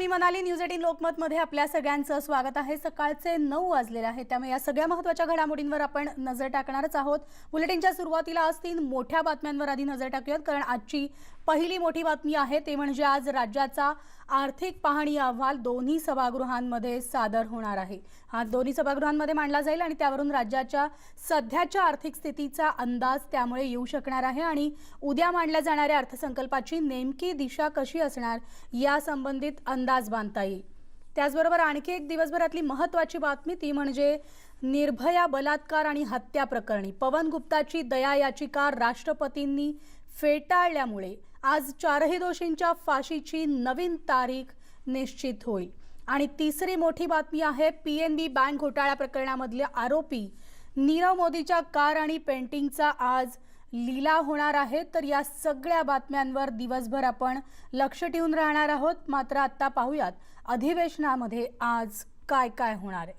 मी Manali news eighteen लोकमतमध्ये आपल्या सगळ्यांचं स्वागत आहे. सकाळचे नऊ वाजलेले आहे त्यामुळे या सगळ्या महत्त्वाच्या घडामोडींवर आपण नजर टाकणारच आहोत. बुलेटिनच्या सुरुवातीला आज तीन मोठ्या बातम्यांवर आधी नजर टाकूयात कारण आजची पहिली मोठी बातमी आहे ते म्हणजे आज राज्याचा आर्थिक पाहणी अहवाल दोन्ही सभागृहांमध्ये सादर होणार आहे. हा दोन्ही सभागृहांमध्ये मांडला जाईल आणि त्यावरून राज्याच्या सध्याच्या आर्थिक स्थितीचा अंदाज त्यामुळे येऊ शकणार आहे आणि उद्या मांडल्या जाणाऱ्या अर्थसंकल्पाची नेमकी दिशा कशी असणार या संबंधित अंदाज बांधता येईल. त्याचबरोबर आणखी एक दिवसभरातली महत्त्वाची बातमी ती म्हणजे निर्भया बलात्कार आणि हत्या प्रकरणी. पवन गुप्ताची दया याचिका राष्ट्रपतींनी फेटाळल्यामुळे आज चारही दोषींच्या फाशीची नवीन तारीख निश्चित होईल. आणि तिसरी मोठी बातमी आहे पी एन बी बँक घोटाळ्या प्रकरणामधले आरोपी नीरव मोदीच्या कार आणि पेंटिंगचा आज लिलाव होणार आहे. तर या सगळ्या बातम्यांवर दिवसभर आपण लक्ष ठेवून राहणार आहोत. मात्र आत्ता पाहूयात अधिवेशनामध्ये आज काय काय होणार आहे.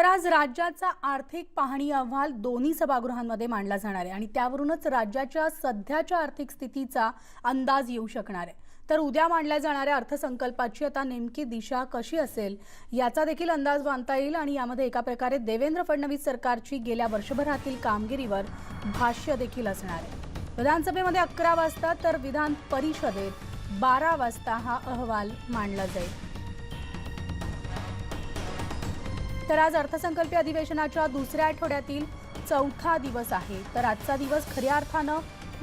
तर आज राज्याचा आर्थिक पाहणी अहवाल दोन्ही सभागृहांमध्ये मांडला जाणार आहे आणि त्यावरूनच राज्याच्या सध्याच्या आर्थिक स्थितीचा अंदाज येऊ शकणार आहे. तर उद्या मांडल्या जाणाऱ्या अर्थसंकल्पाची आता नेमकी दिशा कशी असेल याचा देखील अंदाज बांधता येईल आणि यामध्ये एका प्रकारे देवेंद्र फडणवीस सरकारची गेल्या वर्षभरातील कामगिरीवर भाष्य देखील असणार आहे. विधानसभेमध्ये अकरा वाजता तर विधान परिषदेत बारा वाजता हा अहवाल मांडला जाईल. तर आज अर्थसंकल्पीय अधिवेशनाच्या दुसऱ्या आठवड्यातील चौथा दिवस आहे. तर आजचा दिवस खऱ्या अर्थानं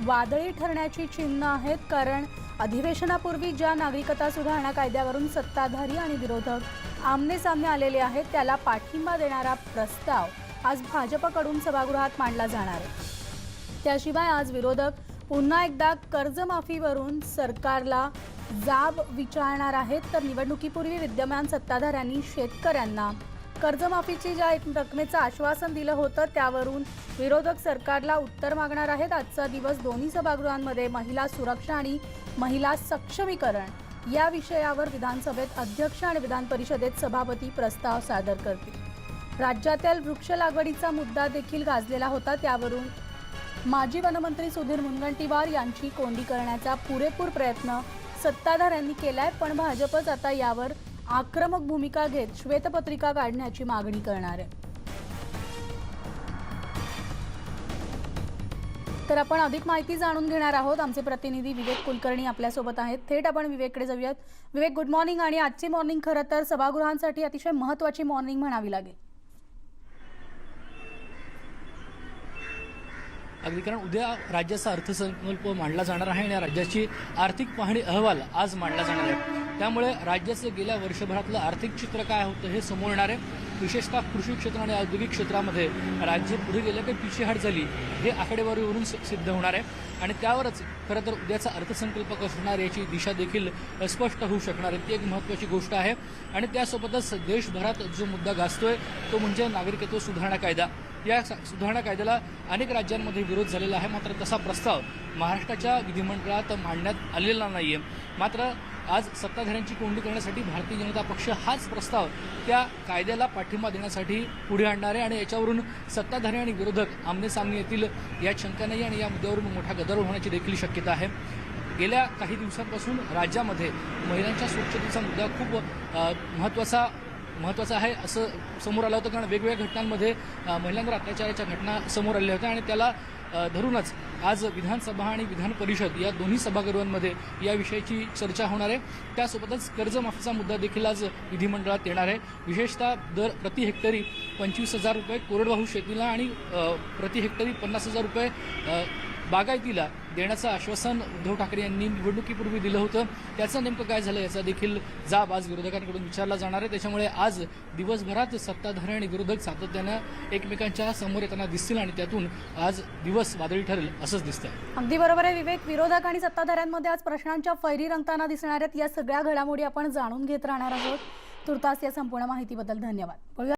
वादळी ठरण्याची चिन्ह आहेत कारण अधिवेशनापूर्वी ज्या नागरिकता सुधारणा कायद्यावरून सत्ताधारी आणि विरोधक आमने सामने आलेले आहेत त्याला पाठिंबा देणारा प्रस्ताव आज भाजपकडून सभागृहात मांडला जाणार आहे. त्याशिवाय आज विरोधक पुन्हा एकदा कर्जमाफीवरून सरकारला जाब विचारणार आहेत. तर निवडणुकीपूर्वी विद्यमान सत्ताधाऱ्यांनी शेतकऱ्यांना कर्जमाफीची ज्या एक रकमेचं आश्वासन दिलं होतं त्यावरून विरोधक सरकारला उत्तर मागणार आहेत. आजचा दिवस दोन्ही सभागृहांमध्ये महिला सुरक्षा आणि महिला सक्षमीकरण या विषयावर विधानसभेत अध्यक्ष आणि विधान परिषदेत सभापती प्रस्ताव सादर करतील. राज्यातील वृक्ष लागवडीचा मुद्दा देखील गाजलेला होता. त्यावरून माजी वनमंत्री सुधीर मुनगंटीवार यांची कोंडी करण्याचा पुरेपूर प्रयत्न सत्ताधाऱ्यांनी केलाय. पण भाजपच आता यावर आक्रमक भूमिका घेत श्वेतपत्रिका काढण्याची मागणी करणार आहे. तर आपण अधिक माहिती जाणून घेणार आहोत. आमचे प्रतिनिधी विवेक कुलकर्णी आपल्यासोबत आहेत. थेट आपण विवेककडे जाऊयात. विवेक गुड मॉर्निंग आणि आजची मॉर्निंग खरं तर सभागृहांसाठी अतिशय महत्वाची मॉर्निंग म्हणावी लागेल. अगदी कारण उद्या राज्याचा अर्थसंकल्प मांडला जाणार आहे आणि या राज्याची आर्थिक पाहणी अहवाल आज मांडला जाणार आहे. त्यामुळे राज्याचं गेल्या वर्षभरातलं आर्थिक चित्र काय होतं हे समोर येणार आहे. विशेषतः कृषी क्षेत्र आणि औद्योगिक क्षेत्रामध्ये राज्य पुढे गेलं की पिछेहाट झाली हे आकडेवारीवरून सिद्ध होणार आहे. आणि त्यावरच खरं तर उद्याचा अर्थसंकल्प कसा होणार याची दिशा देखील स्पष्ट होऊ शकणार आहे. ती एक महत्त्वाची गोष्ट आहे. आणि त्यासोबतच देशभरात जो मुद्दा गाजतोय तो म्हणजे नागरिकत्व सुधारणा कायदा. या स- सुधारणा कायद्याला अनेक राज्यांमध्ये विरोध झालेला आहे. मात्र तसा प्रस्ताव महाराष्ट्राच्या विधिमंडळात मांडण्यात आलेला नाही आहे मात्र आज सत्ताधाऱ्यांची कोंडी करण्यासाठी भारतीय जनता पक्ष हाच प्रस्ताव त्या कायद्याला पाठिंबा देण्यासाठी पुढे आणणार आहे. आणि याच्यावरून सत्ताधारी आणि विरोधक आमनेसामने येतील या शंका नाही आणि या मुद्द्यावरून मोठा गदारोळ होण्याची देखील शक्यता आहे. गेल्या काही दिवसांपासून राज्यामध्ये महिलांच्या स्वच्छतेचा मुद्दा खूप महत्त्वाचा महत्त्वाचं आहे असं समोर आलं होतं कारण वेगवेगळ्या घटनांमध्ये महिलांवर अत्याचाराच्या घटना समोर आल्या होत्या आणि त्याला धरूनच आज विधानसभा आणि विधान परिषद या दोन्ही सभागृहांमध्ये या विषयाची चर्चा होणार आहे. त्यासोबतच कर्जमाफीचा मुद्दा देखील आज विधिमंडळात येणार आहे. विशेषतः दर प्रति हेक्टरी पंचवीस हजार रुपये कोरडवाहू शेतीला आणि प्रति हेक्टरी पन्नास हजार रुपये बागायतीला देण्याचं आश्वासन उद्धव ठाकरे यांनी निवडणुकीपूर्वी दिलं होतं. त्याचं नेमकं काय झालं याचा देखील जाब आज विरोधकांकडून विचारला जाणार आहे. त्याच्यामुळे आज दिवसभरात सत्ताधारी आणि विरोधक सातत्यानं एकमेकांच्या समोर येताना दिसतील आणि त्यातून आज दिवस वादळी ठरेल असंच दिसतंय. अगदी बरोबर आहे विवेक. विरोधक आणि सत्ताधाऱ्यांमध्ये आज प्रश्नांच्या फैरी रंगताना दिसणार आहेत. या सगळ्या घडामोडी आपण जाणून घेत राहणार आहोत. तुर्तास या संपूर्ण माहितीबद्दल धन्यवाद.